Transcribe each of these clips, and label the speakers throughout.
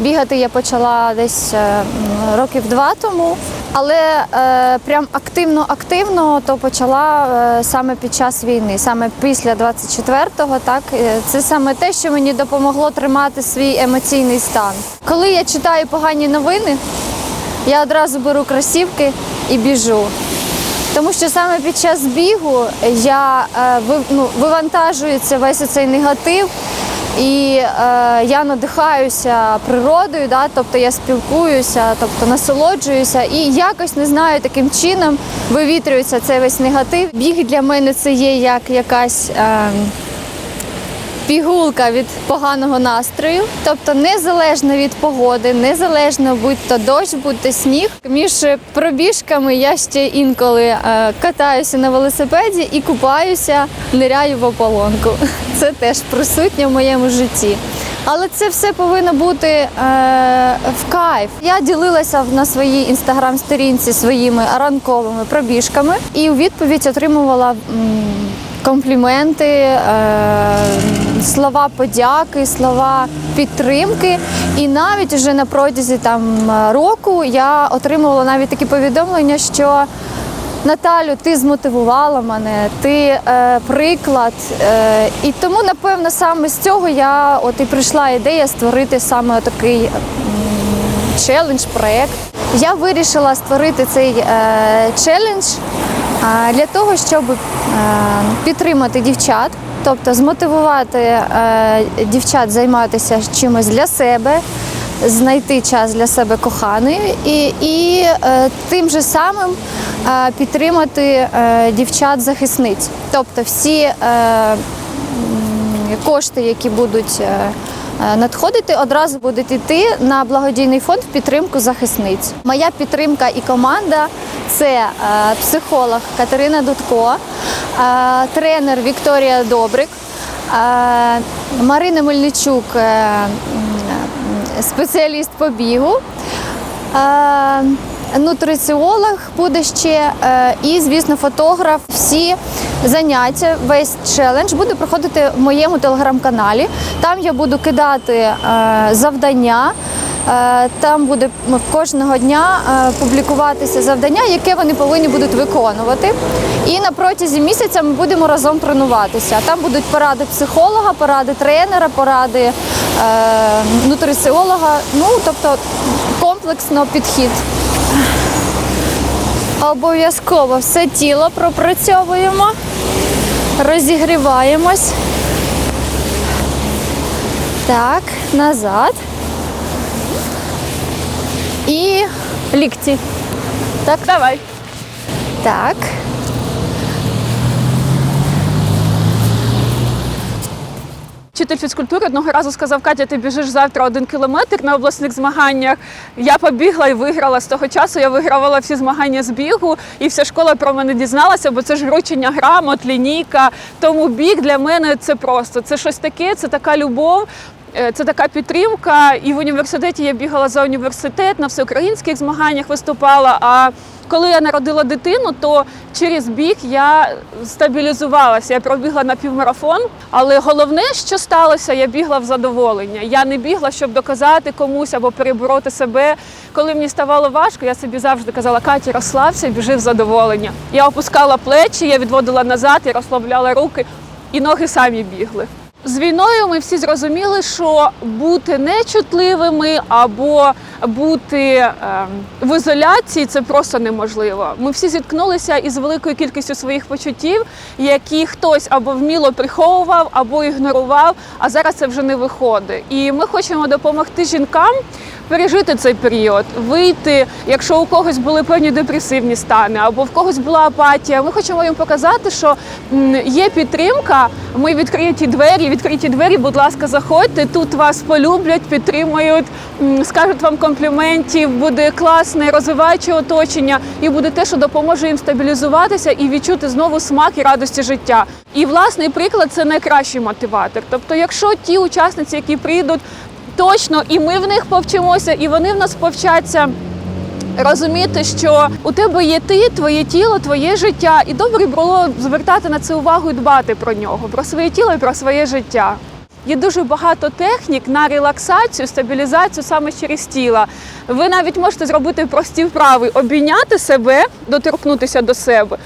Speaker 1: Бігати я почала десь е, років два тому, але е, прям активно-активно то почала е, саме під час війни, саме після 24-го. Так це саме те, що мені допомогло тримати свій емоційний стан. Коли я читаю погані новини, я одразу беру кросівки і біжу. Тому що саме під час бігу я ну, вивантажується весь цей негатив, і е, я надихаюся природою, да, тобто я спілкуюся, тобто насолоджуюся, і якось не знаю, таким чином вивітрюється цей весь негатив. Біг для мене це є як якась. Е, пігулка від поганого настрою, тобто незалежно від погоди, незалежно будь-то дощ, будь-то сніг. Між пробіжками я ще інколи е, катаюся на велосипеді і купаюся, ниряю в ополонку. Це теж присутнє в моєму житті. Але це все повинно бути е, в кайф. Я ділилася на своїй інстаграм-сторінці своїми ранковими пробіжками і у відповідь отримувала м, компліменти, е, слова подяки, слова підтримки. І навіть вже на протязі там року я отримувала навіть такі повідомлення, що Наталю, ти змотивувала мене, ти е, приклад. Е, і тому, напевно, саме з цього я от і прийшла ідея створити саме такий челендж, проєкт. Я вирішила створити цей е, челендж е, для того, щоб е, підтримати дівчат, тобто змотивувати е, дівчат займатися чимось для себе, знайти час для себе коханої і, і е, тим же самим е, підтримати е, дівчат-захисниць. Тобто всі е, кошти, які будуть е, е, надходити, одразу будуть йти на благодійний фонд в підтримку захисниць. Моя підтримка і команда це е, психолог Катерина Дудко, тренер Вікторія Добрик, Марина Мельничук, е, спеціаліст по бігу. Нутриціолог буде ще е, і, звісно, фотограф. Всі заняття, весь челендж буде проходити в моєму телеграм-каналі. Там я буду кидати е, завдання. Е, Там буде кожного дня е, публікуватися завдання, яке вони повинні будуть виконувати. І на протязі місяця ми будемо разом тренуватися. Там будуть поради психолога, поради тренера, поради е, нутриціолога. Ну тобто комплексно підхід. Обов'язково все тіло пропрацьовуємо, розігріваємось. Так, назад. І лікті. Так, давай. Так.
Speaker 2: Вчитель фізкультури одного разу сказав, Катя, ти біжиш завтра один кілометр на обласних змаганнях. Я побігла і виграла. З того часу я вигравала всі змагання з бігу, і вся школа про мене дізналася, бо це ж вручення грамот, лінійка. Тому біг для мене це просто це щось таке, це така любов. Е, Це така підтримка. І в університеті я бігала за університет, на всеукраїнських змаганнях виступала. А коли я народила дитину, то через біг я стабілізувалася. Я пробігла на півмарафон. Але головне, що сталося, я бігла в задоволення. Я не бігла, щоб доказати комусь або перебороти себе. Коли мені ставало важко, я собі завжди казала, Катя, розслабся, біжи в задоволення. Я опускала плечі, я відводила назад, я розслабляла руки, і ноги самі бігли. З війною ми всі зрозуміли, що бути нечутливими або бути ем, в ізоляції це просто неможливо. Ми всі зіткнулися із великою кількістю своїх почуттів, які хтось або вміло приховував, або ігнорував, а зараз це вже не виходить. І ми хочемо допомогти жінкам пережити цей період, вийти, якщо у когось були певні депресивні стани, або в когось була апатія. Ми хочемо їм показати, що є підтримка. Ми відкриті двері, відкриті двері. Будь ласка, заходьте. Тут вас полюблять, підтримують, скажуть вам компліментів. Буде класне, розвиваюче оточення, і буде те, що допоможе їм стабілізуватися і відчути знову смак і радості життя. І власний приклад це найкращий мотиватор. Тобто, якщо ті учасниці, які прийдуть, точно і ми в них повчимося, і вони в нас повчаться. Розуміти, що у тебе є ти, твоє тіло, твоє життя, і добре було звертати на це увагу і дбати про нього, про своє тіло і про своє життя. Є дуже багато технік на релаксацію, стабілізацію саме через тіло. Ви навіть можете зробити прості вправи, обійняти себе, доторкнутися до себе.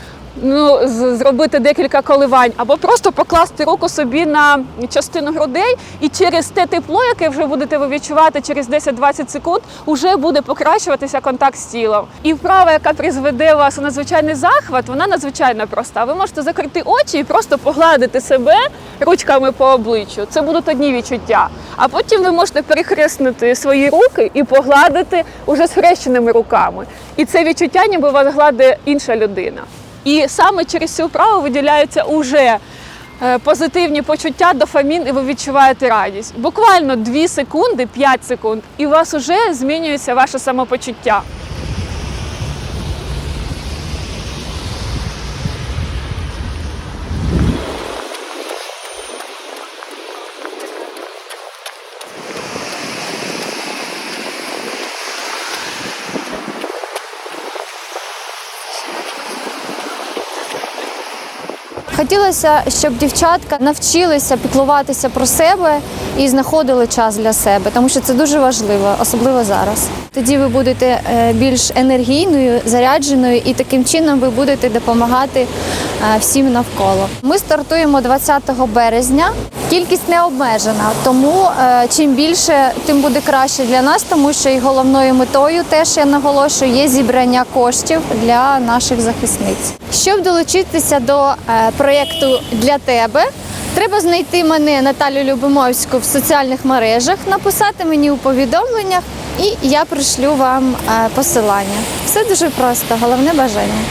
Speaker 2: Ну, зробити декілька коливань, або просто покласти руку собі на частину грудей, і через те тепло, яке вже будете ви відчувати через 10-20 секунд, вже буде покращуватися контакт з тілом. І вправа, яка призведе вас у надзвичайний захват, вона надзвичайно проста. Ви можете закрити очі і просто погладити себе ручками по обличчю. Це будуть одні відчуття. А потім ви можете перехреснути свої руки і погладити уже схрещеними руками. І це відчуття, ніби вас гладить інша людина. І саме через цю вправу виділяються уже е, позитивні почуття, дофамін, і ви відчуваєте радість. Буквально 2 секунди, 5 секунд, і у вас вже змінюється ваше самопочуття.
Speaker 1: Хотілося, щоб дівчатка навчилися піклуватися про себе і знаходили час для себе, тому що це дуже важливо, особливо зараз. Тоді ви будете е, більш енергійною, зарядженою, і таким чином ви будете допомагати е, всім навколо. Ми стартуємо 20 березня. Кількість не обмежена, тому е, чим більше, тим буде краще для нас, тому що і головною метою теж я наголошую є зібрання коштів для наших захисниць. Щоб долучитися до е, проєкту для тебе. Треба знайти мене Наталю Любимовську в соціальних мережах, написати мені у повідомленнях, і я пришлю вам е, посилання. Все дуже просто, головне бажання.